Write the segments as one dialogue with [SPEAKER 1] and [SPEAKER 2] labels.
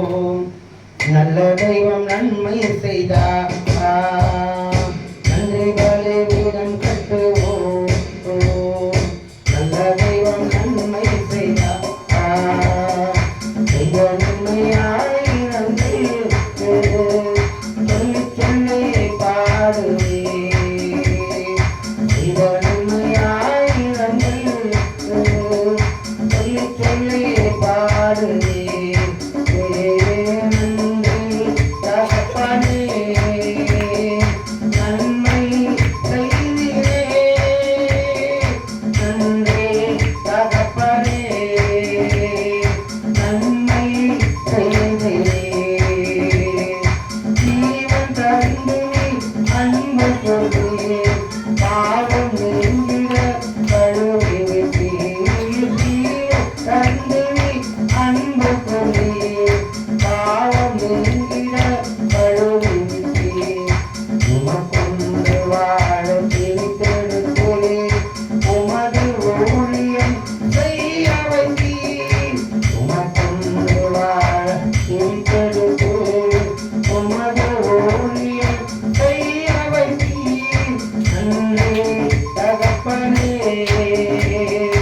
[SPEAKER 1] செய்வோம் நல்ல தெய்வம் நன்மை செய்தா நன்றி பலே வீரம் கட்டுவோம் நல்ல தெய்வம் நன்மை செய்தா செய்த நன்மையாய் நன்றி சொல்லி சொல்லி பாடுவே செய்த நன்மையாய் நன்றி சொல்லி சொல்லி பாடுவே Yeah.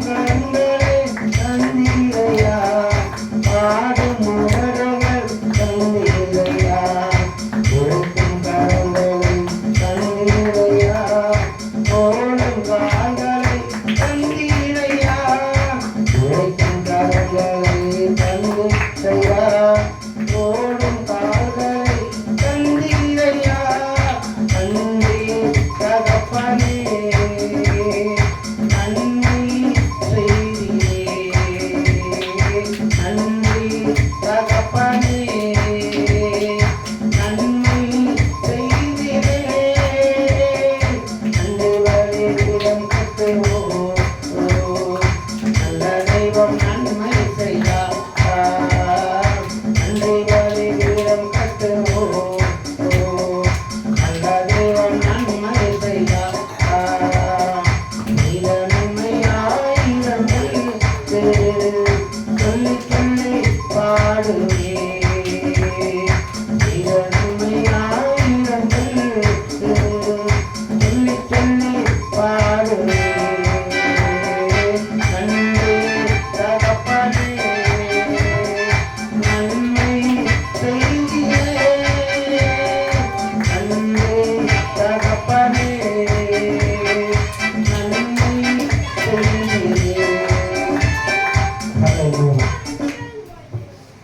[SPEAKER 1] longer.